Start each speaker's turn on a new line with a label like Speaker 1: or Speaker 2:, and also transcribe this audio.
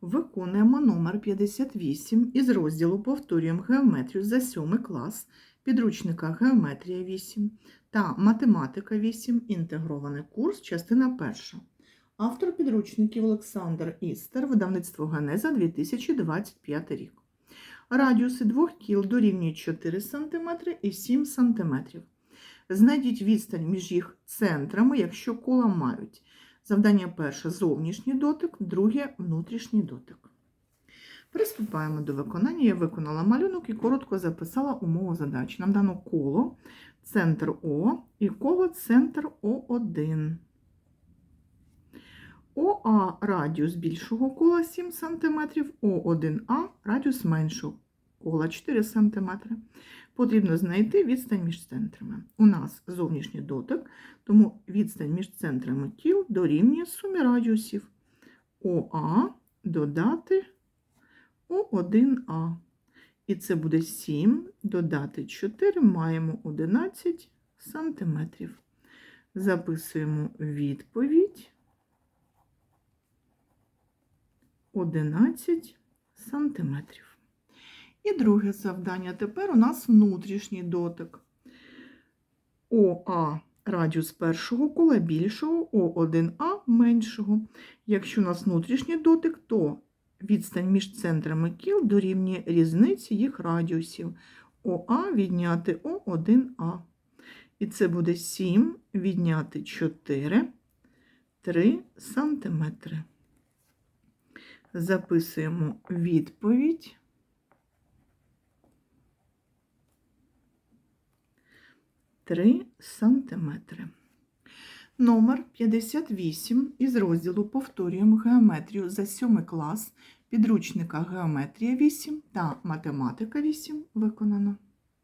Speaker 1: Виконуємо номер 58 із розділу Повторюємо геометрію за 7 клас підручника Геометрія 8 та Математика 8. Інтегрований курс, частина 1. Автор підручників Олександр Істер, видавництво Генеза 2025 рік. Радіуси двох кіл дорівнюють 4 см і 7 см. Знайдіть відстань між їх центрами, якщо кола мають. Завдання перше зовнішній дотик, друге внутрішній дотик. Приступаємо до виконання. Я виконала малюнок і коротко записала умову задачі. Нам дано коло, центр О і коло центр О1. ОА радіус більшого кола 7 см, О1А радіус меншого кола 4 см. Потрібно знайти відстань між центрами. У нас зовнішній дотик, тому відстань між центрами кіл дорівнює сумі радіусів ОА додати О1А. І це буде 7 додати 4, маємо 11 сантиметрів. Записуємо відповідь 11 сантиметрів. І друге завдання. Тепер у нас внутрішній дотик. ОА радіус першого кола більшого, О1А меншого. Якщо у нас внутрішній дотик, то відстань між центрами кіл дорівнює різниці їх радіусів. ОА відняти О1А. І це буде 7 відняти 4, 3 сантиметри. Записуємо відповідь. Три сантиметри. Номер 58 із розділу Повторюємо геометрію за 7 клас підручника Геометрія 8 та Математика 8 виконано.